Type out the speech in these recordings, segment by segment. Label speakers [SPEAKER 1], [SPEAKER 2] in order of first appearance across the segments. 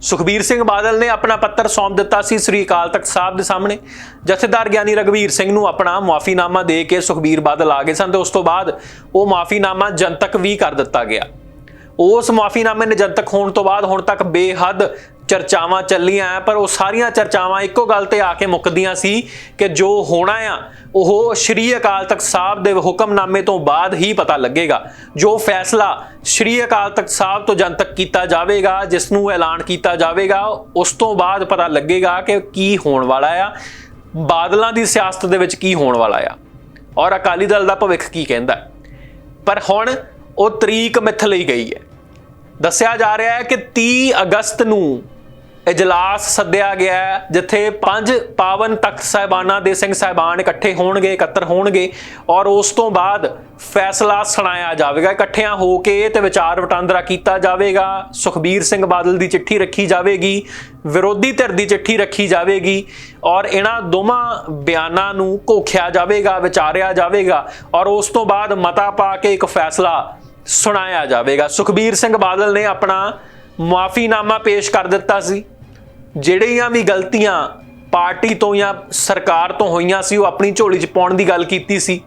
[SPEAKER 1] ਸੁਖਬੀਰ ਸਿੰਘ ਬਾਦਲ ਨੇ ਆਪਣਾ ਪੱਤਰ ਸੌਂਪ ਦਿੱਤਾ ਸੀ ਸ੍ਰੀ ਅਕਾਲ ਤਖਤ ਸਾਹਿਬ ਦੇ ਸਾਹਮਣੇ। ਜਥੇਦਾਰ ਗਿਆਨੀ ਰਗਵੀਰ ਸਿੰਘ ਨੂੰ ਆਪਣਾ ਮਾਫੀਨਾਮਾ ਦੇ ਕੇ ਸੁਖਬੀਰ ਬਾਦਲ ਆ ਗਏ ਸਨ ਤੇ ਉਸ ਤੋਂ ਬਾਅਦ ਉਹ ਮਾਫੀਨਾਮਾ ਜਨਤਕ ਵੀ ਕਰ ਦਿੱਤਾ ਗਿਆ। ਉਸ ਮਾਫੀਨਾਮੇ ਨੇ ਜਨਤਕ ਹੋਣ ਤੋਂ ਬਾਅਦ ਹੁਣ ਤੱਕ ਬੇਹੱਦ ਚਰਚਾਵਾਂ ਚੱਲੀਆਂ ਪਰ ਉਹ ਸਾਰੀਆਂ ਚਰਚਾਵਾਂ ਇੱਕੋ ਗੱਲ ਤੇ ਆ ਕੇ ਮੁੱਕਦੀਆਂ ਸੀ ਕਿ ਜੋ ਹੋਣਾ ਆ ਉਹ ਸ਼੍ਰੀ ਅਕਾਲ ਤਖਤ ਸਾਹਿਬ ਦੇ ਹੁਕਮਨਾਮੇ ਤੋਂ ਬਾਅਦ ਹੀ ਪਤਾ ਲੱਗੇਗਾ। ਜੋ ਫੈਸਲਾ ਸ਼੍ਰੀ ਅਕਾਲ ਤਖਤ ਸਾਹਿਬ ਤੋਂ ਜਨਤਕ ਕੀਤਾ ਜਾਵੇਗਾ, ਜਿਸ ਨੂੰ ਐਲਾਨ ਕੀਤਾ ਜਾਵੇਗਾ, ਉਸ ਤੋਂ ਬਾਅਦ ਪਤਾ ਲੱਗੇਗਾ ਕਿ ਕੀ ਹੋਣ ਵਾਲਾ ਆ। ਬਾਦਲਾਂ ਦੀ ਸਿਆਸਤ ਦੇ ਵਿੱਚ ਕੀ ਹੋਣ ਵਾਲਾ ਆ। ਔਰ ਅਕਾਲੀ ਦਲ ਦਾ ਭਵਿੱਖ ਕੀ ਕਹਿੰਦਾ ਪਰ ਹੁਣ ਉਹ ਤਰੀਕ ਮਿੱਥ ਲਈ ਗਈ ਹੈ। ਦੱਸਿਆ ਜਾ ਰਿਹਾ ਹੈ ਕਿ 30 ਅਗਸਤ ਨੂੰ ਇਜਲਾਸ ਸੱਦਿਆ ਗਿਆ ਹੈ, ਜਿੱਥੇ ਪੰਜ ਪਾਵਨ ਤਖਤ ਸਾਹਿਬਾਨਾਂ ਦੇ ਸਿੰਘ ਸਾਹਿਬਾਨ ਇਕੱਠੇ ਹੋਣਗੇ ਇਕੱਤਰ ਹੋਣਗੇ ਔਰ ਉਸ ਤੋਂ ਬਾਅਦ ਫੈਸਲਾ ਸੁਣਾਇਆ ਜਾਵੇਗਾ। ਇਕੱਠਿਆਂ ਹੋ ਕੇ ਤੇ ਵਿਚਾਰ ਵਟਾਂਦਰਾ ਕੀਤਾ ਜਾਵੇਗਾ। ਸੁਖਬੀਰ ਸਿੰਘ ਬਾਦਲ ਦੀ ਚਿੱਠੀ ਰੱਖੀ ਜਾਵੇਗੀ ਵਿਰੋਧੀ ਧਿਰ ਦੀ ਚਿੱਠੀ ਰੱਖੀ ਜਾਵੇਗੀ ਔਰ ਇਹਨਾਂ ਦੋਵਾਂ ਬਿਆਨਾਂ ਨੂੰ ਘੋਖਿਆ ਜਾਵੇਗਾ ਵਿਚਾਰਿਆ ਜਾਵੇਗਾ ਔਰ ਉਸ ਤੋਂ ਬਾਅਦ ਮਤਾ ਪਾ ਕੇ ਇੱਕ ਫੈਸਲਾ ਸੁਣਾਇਆ ਜਾਵੇਗਾ। ਸੁਖਬੀਰ ਸਿੰਘ ਬਾਦਲ ਨੇ ਆਪਣਾ ਮਾਫੀਨਾਮਾ ਪੇਸ਼ ਕਰ ਦਿੱਤਾ ਸੀ। ਜਿਹੜੀਆਂ ਵੀ ਗਲਤੀਆਂ ਪਾਰਟੀ ਤੋਂ ਜਾਂ ਸਰਕਾਰ ਤੋਂ ਹੋਈਆਂ ਸੀ, ਉਹ ਆਪਣੀ ਝੋਲੀ 'ਚ ਪਾਉਣ ਦੀ ਗੱਲ ਕੀਤੀ ਸੀ।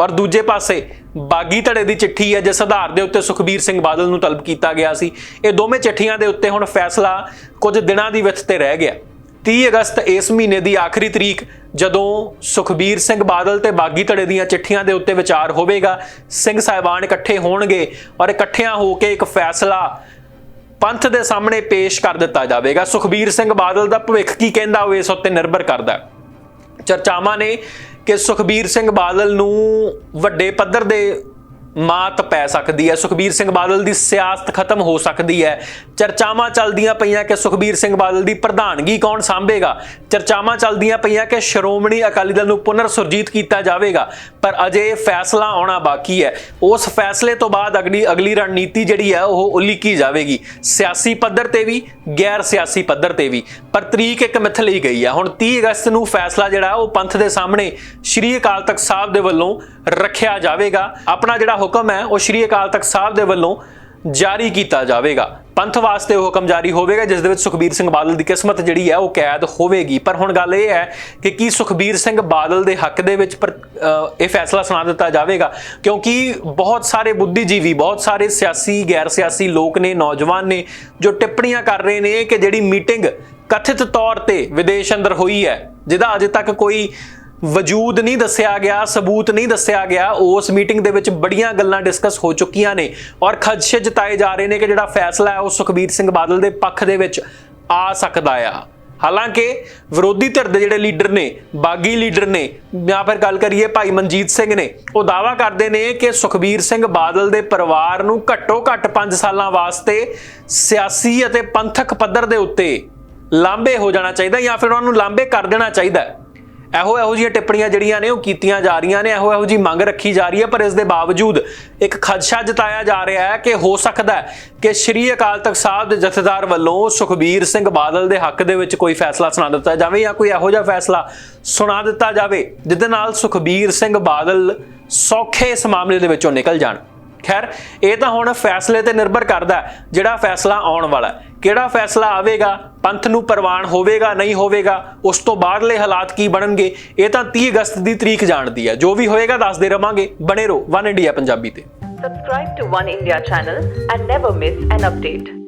[SPEAKER 1] ਔਰ ਦੂਜੇ ਪਾਸੇ ਬਾਗੀ ਧੜੇ ਦੀ ਚਿੱਠੀ ਹੈ, ਜਿਸ ਆਧਾਰ ਦੇ ਉੱਤੇ ਸੁਖਬੀਰ ਸਿੰਘ ਬਾਦਲ ਨੂੰ ਤਲਬ ਕੀਤਾ ਗਿਆ ਸੀ। ਇਹ ਦੋਵੇਂ ਚਿੱਠੀਆਂ ਦੇ ਉੱਤੇ ਹੁਣ ਫੈਸਲਾ ਕੁਝ ਦਿਨਾਂ ਦੀ ਵਿੱਚ ਤੇ ਰਹਿ ਗਿਆ। 30 ਅਗਸਤ ਇਸ ਮਹੀਨੇ ਦੀ ਆਖਰੀ ਤਰੀਕ, ਜਦੋਂ ਸੁਖਬੀਰ ਸਿੰਘ ਬਾਦਲ ਤੇ ਬਾਗੀ ਧੜੇ ਦੀਆਂ ਚਿੱਠੀਆਂ ਦੇ ਉੱਤੇ ਵਿਚਾਰ ਹੋਵੇਗਾ, ਸਿੰਘ ਸਾਹਿਬਾਨ ਇਕੱਠੇ ਹੋਣਗੇ ਔਰ ਇਕੱਠਿਆਂ ਹੋ ਕੇ ਇੱਕ ਫੈਸਲਾ ਪੰਥ ਦੇ ਸਾਹਮਣੇ ਪੇਸ਼ ਕਰ ਦਿੱਤਾ ਜਾਵੇਗਾ। ਸੁਖਬੀਰ ਸਿੰਘ ਬਾਦਲ ਦਾ ਭਵਿੱਖ ਕੀ ਕਹਿੰਦਾ ਉਹ ਇਸ ਉੱਤੇ ਨਿਰਭਰ ਕਰਦਾ ਹੈ। ਚਰਚਾਵਾਂ ਨੇ ਕਿ ਸੁਖਬੀਰ ਸਿੰਘ ਬਾਦਲ ਨੂੰ ਵੱਡੇ ਪੱਧਰ ਦੇ ਮਾਤ ਪੈ ਸਕਦੀ ਹੈ। ਸੁਖਬੀਰ ਸਿੰਘ ਬਾਦਲ ਦੀ ਸਿਆਸਤ ਖਤਮ ਹੋ ਸਕਦੀ ਹੈ। ਚਰਚਾਵਾਂ ਚੱਲਦੀਆਂ ਪਈਆਂ ਕਿ ਸੁਖਬੀਰ ਸਿੰਘ ਬਾਦਲ ਦੀ ਪ੍ਰਧਾਨਗੀ ਕੌਣ ਸੰਭੇਗਾ? ਚਰਚਾਵਾਂ ਚੱਲਦੀਆਂ ਪਈਆਂ ਕਿ ਸ਼੍ਰੋਮਣੀ ਅਕਾਲੀ ਦਲ ਨੂੰ ਪੁਨਰ ਸੁਰਜੀਤ ਕੀਤਾ ਜਾਵੇਗਾ। ਪਰ ਅਜੇ ਫੈਸਲਾ ਆਉਣਾ ਬਾਕੀ ਹੈ। ਉਸ ਫੈਸਲੇ ਤੋਂ ਬਾਅਦ ਅਗਲੀ ਅਗਲੀ ਰਣਨੀਤੀ ਜਿਹੜੀ ਹੈ, ਉਹ ਉਲੀਕੀ ਜਾਵੇਗੀ। ਸਿਆਸੀ ਪੱਧਰ ਤੇ ਵੀ, ਗੈਰ ਸਿਆਸੀ ਪੱਧਰ ਤੇ ਵੀ। ਪਰ ਤਰੀਕ ਇੱਕ ਮਿੱਥ ਲਈ ਗਈ ਹੈ। ਹੁਣ 30 ਅਗਸਤ ਨੂੰ ਫੈਸਲਾ ਜਿਹੜਾ, ਉਹ ਪੰਥ ਦੇ ਸਾਹਮਣੇ ਸ਼੍ਰੀ ਅਕਾਲ ਤਖਤ ਸਾਹਿਬ ਦੇ ਵੱਲੋਂ ਰੱਖਿਆ ਜਾਵੇਗਾ। ਆਪਣਾ ਜਿਹੜਾ ਹੁਕਮ ਹੈ, ਉਹ ਸ਼੍ਰੀ ਅਕਾਲ ਤਖਤ ਸਾਹਿਬ ਦੇ ਵੱਲੋਂ ਜਾਰੀ ਕੀਤਾ ਜਾਵੇਗਾ। ਪੰਥ ਵਾਸਤੇ ਉਹ ਹੁਕਮ ਜਾਰੀ ਹੋਵੇਗਾ, ਜਿਸ ਦੇ ਵਿੱਚ ਸੁਖਬੀਰ ਸਿੰਘ ਬਾਦਲ ਦੀ ਕਿਸਮਤ ਜਿਹੜੀ ਹੈ, ਉਹ ਕੈਦ ਹੋਵੇਗੀ। ਪਰ ਹੁਣ ਗੱਲ ਇਹ ਹੈ ਕਿ ਕੀ ਸੁਖਬੀਰ ਸਿੰਘ ਬਾਦਲ ਦੇ ਹੱਕ ਦੇ ਵਿੱਚ ਇਹ ਫੈਸਲਾ ਸੁਣਾ ਦਿੱਤਾ ਜਾਵੇਗਾ? ਕਿਉਂਕਿ ਬਹੁਤ ਸਾਰੇ ਬੁੱਧੀਜੀਵੀ, ਬਹੁਤ ਸਾਰੇ ਸਿਆਸੀ ਗੈਰ ਸਿਆਸੀ ਲੋਕ ਨੇ, ਨੌਜਵਾਨ ਨੇ, ਜੋ ਟਿੱਪਣੀਆਂ ਕਰ ਰਹੇ ਨੇ ਕਿ ਜਿਹੜੀ ਮੀਟਿੰਗ ਕਥਿਤ ਤੌਰ ਤੇ ਵਿਦੇਸ਼ ਅੰਦਰ ਹੋਈ ਹੈ, ਜਿਹਦਾ ਅਜੇ ਤੱਕ ਕੋਈ ਵਜੂਦ ਨਹੀਂ ਦੱਸਿਆ ਗਿਆ, ਸਬੂਤ ਨਹੀਂ ਦੱਸਿਆ ਗਿਆ, ਉਸ ਮੀਟਿੰਗ ਦੇ ਵਿੱਚ ਬੜੀਆਂ ਗੱਲਾਂ ਡਿਸਕਸ ਹੋ ਚੁੱਕੀਆਂ ਨੇ ਔਰ ਖਦਸ਼ੇ ਜਤਾਏ ਜਾ ਰਹੇ ਨੇ ਕਿ ਜਿਹੜਾ ਫੈਸਲਾ ਹੈ ਉਹ ਸੁਖਬੀਰ ਸਿੰਘ ਬਾਦਲ ਦੇ ਪੱਖ ਦੇ ਵਿੱਚ ਆ ਸਕਦਾ ਆ। ਹਾਲਾਂਕਿ ਵਿਰੋਧੀ ਧਿਰ ਦੇ ਜਿਹੜੇ ਲੀਡਰ ਨੇ, ਬਾਗੀ ਲੀਡਰ ਨੇ, ਜਾਂ ਫਿਰ ਗੱਲ ਕਰੀਏ ਭਾਈ ਮਨਜੀਤ ਸਿੰਘ ਨੇ, ਉਹ ਦਾਵਾ ਕਰਦੇ ਨੇ ਕਿ ਸੁਖਬੀਰ ਸਿੰਘ ਬਾਦਲ ਦੇ ਪਰਿਵਾਰ ਨੂੰ ਘੱਟੋ ਘੱਟ 5 ਸਾਲਾਂ ਵਾਸਤੇ ਸਿਆਸੀ ਅਤੇ ਪੰਥਕ ਪੱਧਰ ਦੇ ਉੱਤੇ ਲਾਂਬੇ ਹੋ ਜਾਣਾ ਚਾਹੀਦਾ ਜਾਂ ਫਿਰ ਉਹਨਾਂ ਨੂੰ ਲਾਂਬੇ ਕਰ ਦੇਣਾ ਚਾਹੀਦਾ ਇਹੋ ਇਹੋ ਜਿਹੀਆਂ ਟਿੱਪਣੀਆਂ ਜਿਹੜੀਆਂ ਨੇ ਉਹ ਕੀਤੀਆਂ ਜਾ ਰਹੀਆਂ ਨੇ, ਇਹੋ ਇਹੋ ਜੀ ਮੰਗ ਰੱਖੀ ਜਾ ਰਹੀ ਹੈ, ਪਰ ਇਸ ਦੇ ਬਾਵਜੂਦ ਇੱਕ ਖਦਸ਼ਾ ਜਤਾਇਆ ਜਾ ਰਿਹਾ ਹੈ ਕਿ ਹੋ ਸਕਦਾ ਹੈ ਕਿ ਸ਼੍ਰੀ ਅਕਾਲ ਤਖਤ ਸਾਹਿਬ ਦੇ ਜਥੇਦਾਰ ਵੱਲੋਂ ਸੁਖਬੀਰ ਸਿੰਘ ਬਾਦਲ ਦੇ ਹੱਕ ਦੇ ਵਿੱਚ ਕੋਈ ਫੈਸਲਾ ਸੁਣਾ ਦਿੱਤਾ ਜਾਵੇ ਜਾਂ ਕੋਈ ਇਹੋ ਜਿਹਾ ਫੈਸਲਾ ਸੁਣਾ ਦਿੱਤਾ ਜਾਵੇ, ਜਿਹਦੇ ਨਾਲ ਸੁਖਬੀਰ ਸਿੰਘ ਬਾਦਲ ਸੌਖੇ ਇਸ ਮਾਮਲੇ ਦੇ ਵਿੱਚੋਂ ਨਿਕਲ ਜਾਣ। ਖੈਰ, ਇਹ ਤਾਂ ਹੁਣ ਫੈਸਲੇ ਤੇ ਨਿਰਭਰ ਕਰਦਾ ਜਿਹੜਾ ਫੈਸਲਾ ਆਉਣ ਵਾਲਾ ਕਿਹੜਾ ਫੈਸਲਾ ਆਵੇਗਾ? ਪੰਥ ਨੂੰ ਪ੍ਰਵਾਨ ਹੋਵੇਗਾ, ਨਹੀਂ ਹੋਵੇਗਾ, ਉਸ ਤੋਂ ਬਾਅਦਲੇ ਹਾਲਾਤ ਕੀ ਬਣਨਗੇ? ਇਹ ਤਾਂ 30 ਅਗਸਤ ਦੀ ਤਰੀਕ ਜਾਣਦੀ ਹੈ। ਜੋ ਵੀ ਹੋਏਗਾ ਦੱਸਦੇ ਰਵਾਂਗੇ। ਬਣੇ ਰਹੋ ਵਨ ਇੰਡੀਆ ਪੰਜਾਬੀ ਤੇ।
[SPEAKER 2] Subscribe to One India channel and never miss an update.